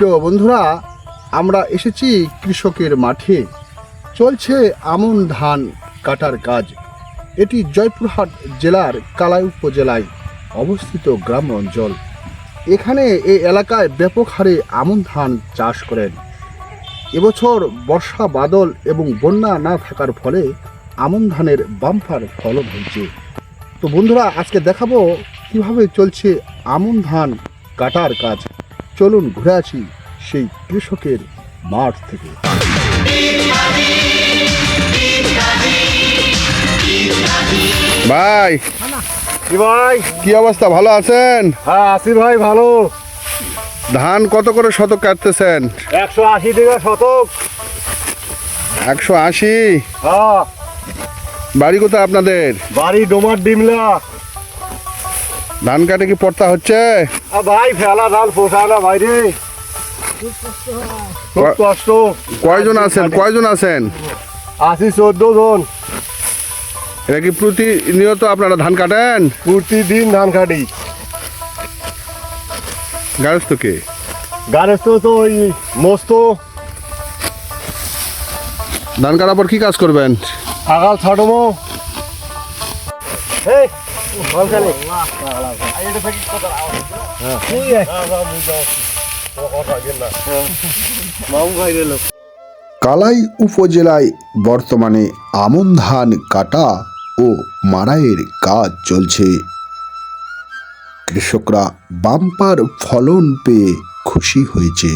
প্রিয় বন্ধুরা, আমরা এসেছি কৃষকের মাঠে। চলছে আমন ধান কাটার কাজ। এটি জয়পুরহাট জেলার কালাই উপজেলায় অবস্থিত গ্রাম অঞ্চল। এখানে এই এলাকায় ব্যাপক হারে আমন ধান চাষ করেন। এবছর বর্ষা, বাদল এবং বন্যা না থাকার ফলে আমন ধানের বাম্পার ফলন হয়েছে। তো বন্ধুরা, আজকে দেখাবো কীভাবে চলছে আমন ধান কাটার কাজ। চলুন ঘুরে আসি সেই কৃষকের মাঠ থেকে। ভাই কি ভাই? কি অবস্থা? ভালো আছেন? হ্যাঁ আশি ভাই ভালো। ধান কত করে শতক কাটতেছেন? একশো আশি টাকা শতক। একশো আশি? হ্যাঁ। বাড়ি কোথায় আপনাদের? বাড়ি ডোমার ডিমলা। ধান কাটে কি পড়তা হচ্ছে? ভাই ফেলা ধান পোষায় না ভাই রে। খুব কষ্ট। কয়জন আছেন? কয়জন আছেন? আশি চোদ্দ জন। এটা কি প্রতিনিয়ত আপনারা ধান কাটেন? প্রতিদিন ধান কাটি। গারস্থকে গাড়ির তো তো ওই মস্ত। ধান কাটার পর কি কাজ করবেন? আগাল ছাড়মো এই কালাই উপজেলায় বর্তমানে আমন ধান কাটা ও মাড়াইয়ের কাজ চলছে। কৃষকরা বাম্পার ফলন পেয়ে খুশি হয়েছে।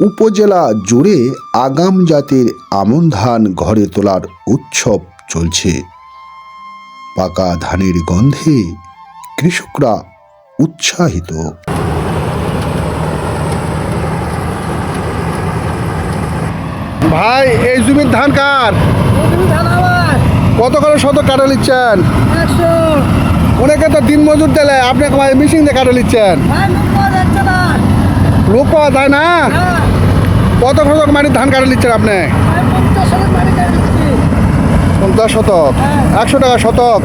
উপজেলা জুড়ে আগাম জাতের আমন ধান ঘরে তোলার উৎসব চলছে। পাকা ধানের গন্ধে কৃষকরা উৎসাহিত। ভাই, এই জমির ধান কার? কত করে শত কাটা নিচ্ছেন? অনেকে তো দিন মজুর দিলে, আপনি ভাই মিশিং দিয়ে কাটা নিচ্ছেন। লোক পাওয়া যায় না? কত শতক মানে ধান কাটা নিচ্ছেন আপনি? শতক, একশো টাকা শতক।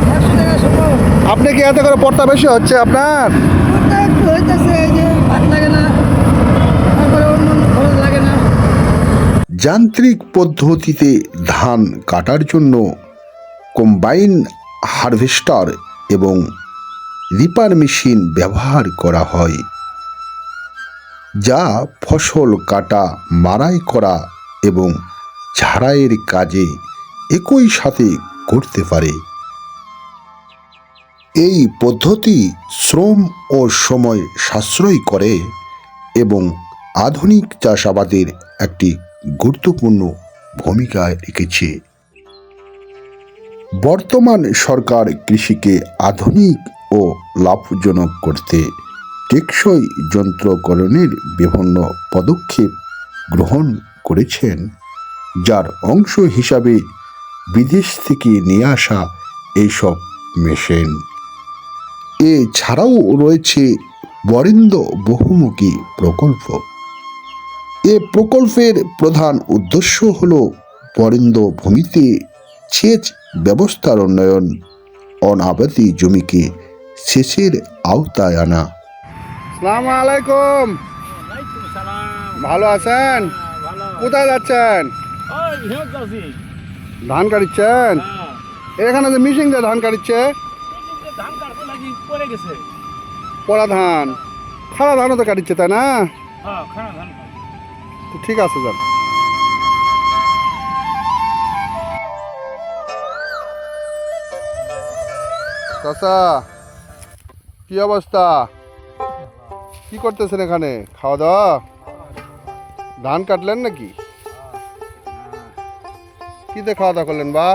আপনি কি এত করে পড়তা বেশি হচ্ছে আপনার? যান্ত্রিক পদ্ধতিতে ধান কাটার জন্য কম্বাইন হারভেস্টার এবং রিপার মেশিন ব্যবহার করা হয়, যা ফসল কাটা মারাই করা এবং ঝাড়াইয়ের কাজে একই সাথে করতে পারে। এই পদ্ধতি শ্রম ও সময় সাশ্রয় করে এবং আধুনিক চাষাবাদের একটি গুরুত্বপূর্ণ ভূমিকা রেখেছে। বর্তমান সরকার কৃষিকে আধুনিক ও লাভজনক করতে টেকসই যন্ত্রকরণের বিভিন্ন পদক্ষেপ গ্রহণ করেছেন, যার অংশ হিসাবে বিদেশ থেকে নিয়ে আসা এইসব মেশিন। এছাড়াও রয়েছে বরেন্দ্র বহুমুখী প্রকল্প। এ প্রকল্পের প্রধান উদ্দেশ্য হল বরেন্দ্র ভূমিতে সেচ ব্যবস্থার উন্নয়ন অনাবাদি জমিকে সেচের আওতায় আনা। সালাম আলাইকুম। ভালো আছেন? কোথায় যাচ্ছেন? ধান কাটিচ্ছেন এখানে যে মিশিং দিয়ে ধান কাটিচ্ছে পড়া ধান। খাড়া ধানও তো কাটিচ্ছে, তাই না? ঠিক আছে, যান। চাচা, কি অবস্থা? কি করতেছেন এখানে? খাওয়া দাওয়া? ধান কাটলেন নাকি? কি দিয়ে খাওয়া দাওয়া করলেন বা?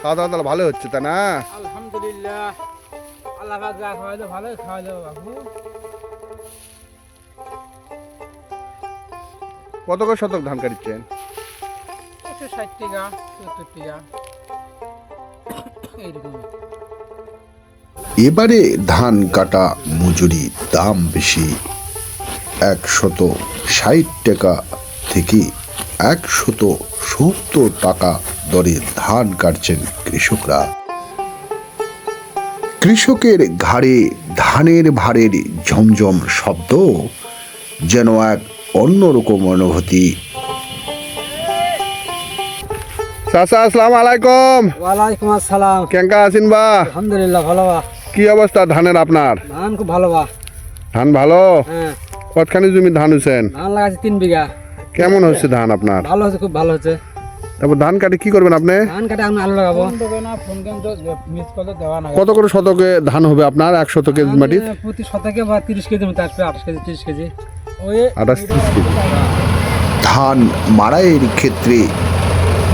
খাওয়া দাওয়া তাহলে ভালো হচ্ছে তাই না? আলহামদুলিল্লাহ। আল্লাহ যা খাওয়াইলো ভালোই খাওয়াইলো বাবু। কত করে শতক ধান কাটিচ্ছেন একশো ষাট টাকা সত্তর টাকা। এইরকম এবারে ধান কাটা মজুরি দাম বেশি। একশত ষাট টাকা থেকে একশত সত্তর টাকা দরে ধান কাটছেন কৃষকরা। কৃষকের ঘাড়ে ধানের ভারের ঝমঝম শব্দ যেন এক অন্যরকম অনুভূতি। চাচা আসসালাম আলাইকুম। ওয়ালাইকুম আসসালাম। কেঙ্কা আছেন বা? আলহামদুলিল্লাহ ভালো কি অবস্থা ধানের আপনার? ধান খুব ভালো বা। ধান ভালো? হ্যাঁ। কতখানি জমি ধান হয়েছেন ধান লাগাচ্ছি তিন বিঘা। কেমন হচ্ছে ধান আপনার? ভালো হচ্ছে খুব ভালো হচ্ছে। তারপর ধান কাটে কি করবেন আপনি? ধান কাটে আমি আলু লাগাবো। কত করে শতকে ধান হবে আপনার? এক শতকে মাটি? প্রতি শতকে বা তিরিশ কেজি মতো আসবে আঠাশ কেজি তিরিশ কেজি। ওই আঠাশ ত্রিশ কেজি। ধান মাড়াইয়ের ক্ষেত্রে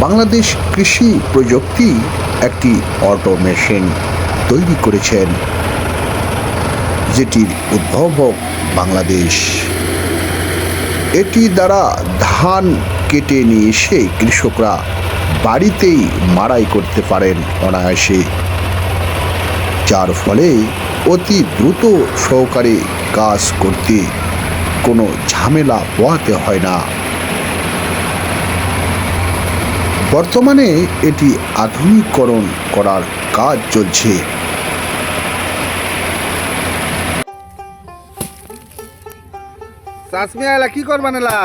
বাংলাদেশ কৃষি প্রযুক্তি একটি অটোমেশন তৈরি করেছেন, যেটির উদ্ভাবক বাংলাদেশ। এটি দ্বারা ধান কেটে নিয়ে এসে কৃষকরা বাড়িতেই মাড়াই করতে পারেন অনায়াসে, যার ফলে অতি দ্রুত সহকারে কাজ করতে কোনো ঝামেলা পোয়াতে হয় না। বর্তমানে এটি আধুনিকরণ করার কাজ চলছে। কি করবান এলা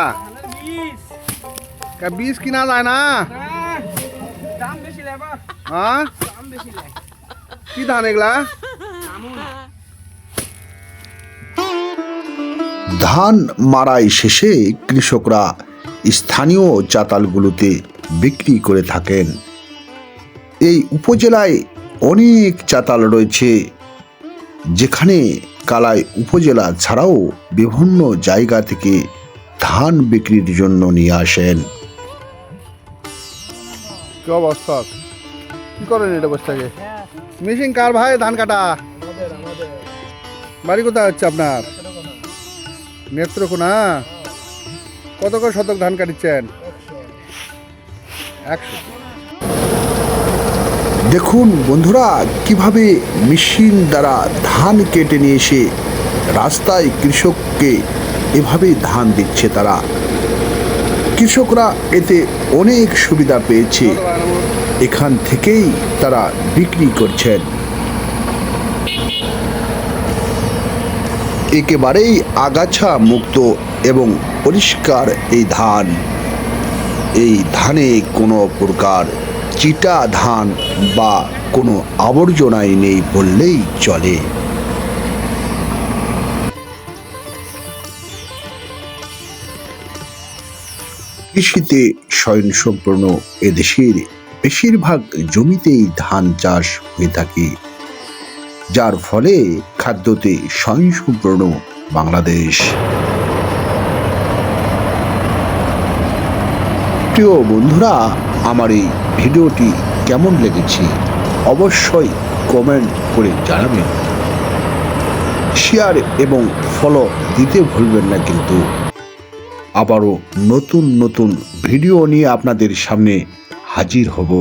বীজ কিনা যায় না? হ্যাঁ কি ধান এগুলা ধান মারাই শেষে কৃষকরা স্থানীয় চাতালগুলোতে বিক্রি করে থাকেন। এই উপজেলায় অনেক চাতাল রয়েছে, যেখানে কালাই উপজেলা ছাড়াও বিভিন্ন জায়গা থেকে ধান বিক্রির জন্য নিয়ে আসেন। কি অবস্থা? কি করেন এটা বস্তাকে? মেশিন কার ভাই, ধান কাটা? বাড়ি কোথায় হচ্ছে আপনার? নেত্রকোনা? কত করে শতক ধান কাটিচ্ছেন? একশো। দেখুন বন্ধুরা, কীভাবে মেশিন দ্বারা ধান কেটে নিয়ে এসে রাস্তায় কৃষককে এভাবে ধান দিচ্ছে তারা। কৃষকরা এতে অনেক সুবিধা পেয়েছে। এখান থেকেই তারা বিক্রি করছেন। একেবারেই আগাছা মুক্ত এবং পরিষ্কার এই ধান। এই ধানে কোনো প্রকার চিটা ধান বা কোনো আবর্জনাই নেই বললেই চলে। কৃষিতে স্বয়ংসম্পূর্ণ এদেশের বেশিরভাগ জমিতেই ধান চাষ হয়ে থাকে। যার ফলে খাদ্যতে স্বয়ংসম্পূর্ণ বাংলাদেশ। প্রিয় বন্ধুরা আমার এই ভিডিওটি কেমন লেগেছে অবশ্যই কমেন্ট করে জানাবেন। শেয়ার এবং ফলো দিতে ভুলবেন না কিন্তু। আবারও নতুন নতুন ভিডিও নিয়ে আপনাদের সামনে হাজির হব।